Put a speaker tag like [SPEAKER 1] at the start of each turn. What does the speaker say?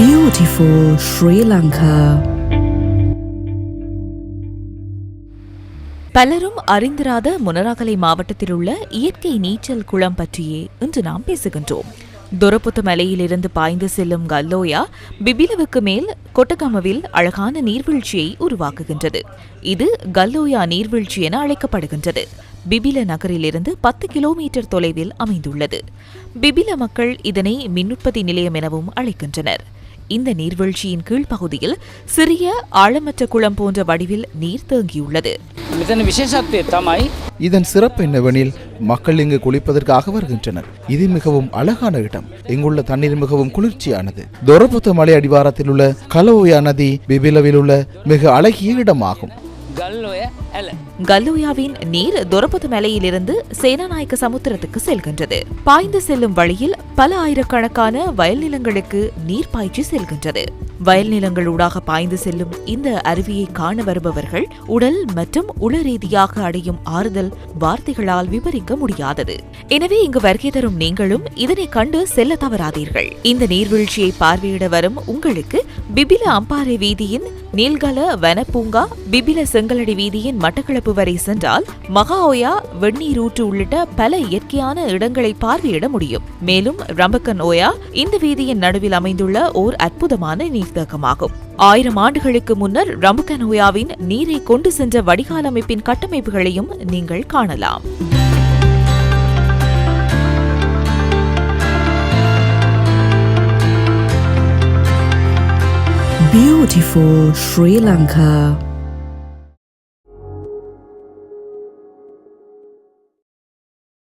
[SPEAKER 1] Beautiful Sri Lanka.
[SPEAKER 2] பலரும் அறிந்திராத முனராகலை மாவட்டத்தில் உள்ள இயற்கை நீச்சல் குளம் பற்றியே இன்று நாம் பேசுகின்றோம். துரப்புத்து மலையிலிருந்து பாய்ந்து செல்லும் கல்லோயா பிபிலவுக்கு மேல் கொட்டகமவில் அழகான நீர்வீழ்ச்சியை உருவாக்குகின்றது. இது கல்லோயா நீர்வீழ்ச்சி என அழைக்கப்படுகின்றது. பிபில நகரிலிருந்து பத்து கிலோமீட்டர் தொலைவில் அமைந்துள்ளது. பிபில மக்கள் இதனை மின்னுற்பத்தி நிலையம் எனவும் அழைக்கின்றனர். இந்த நீர்வீழ்ச்சியின் கீழ்ப்பகுதியில் சிறிய ஆழமற்ற குளம் போன்ற வடிவில் நீர் தேங்கியுள்ளது.
[SPEAKER 3] இதன் சிறப்பு என்னவெனில் மக்கள் இங்கு குளிப்பதற்காக வருகின்றனர். இது மிகவும் அழகான இடம். இங்குள்ள தண்ணீர் மிகவும் குளிர்ச்சியானது. தொரபுத்த மலை அடிவாரத்தில் உள்ள கலவோயா நதி பிபிலவில் உள்ள மிக அழகிய இடமாகும்.
[SPEAKER 2] கல்லோயாவின் நீர் துரபத மலையிலிருந்து சேனாநாயக்க சமுத்திரத்துக்கு செல்கின்றது. பாய்ந்து செல்லும் வழியில் பல ஆயிரக்கணக்கான வயல் நிலங்களுக்கு நீர் பாய்ச்சி செல்கின்றது. வயல் நிலங்களூடாக பாய்ந்து செல்லும் இந்த அருவியை காண வருபவர்கள் உடல் மற்றும் உள ரீதியாக அடையும் ஆறுதல் வார்த்தைகளால் விவரிக்க முடியாதது. எனவே இங்கு வருகை தரும் நீங்களும் இதனை கண்டு செல்ல தவறாதீர்கள். இந்த நீர்வீழ்ச்சியை பார்வையிட வரும் உங்களுக்கு பிபில அம்பாறை வீதியின் நீல்கல வனப்பூங்கா பிபில செங்கலடி வீதியின் மட்டக்களப்பு வரை சென்றால் மகாஓயா வெந்நீர் ஊற்று உள்ளிட்ட பல இயற்கையான இடங்களை பார்வையிட முடியும். மேலும் ரம்பக்கன் ஓயா இந்த வீதியின் நடுவில் அமைந்துள்ள ஓர் அற்புதமான நீர்த்தேக்கமாகும். ஆயிரம் ஆண்டுகளுக்கு முன்னர் ரம்புக்கன் ஓயாவின் நீரை கொண்டு சென்ற வடிகால் அமைப்பின் கட்டமைப்புகளையும் நீங்கள் காணலாம்.
[SPEAKER 1] Beautiful Sri Lanka.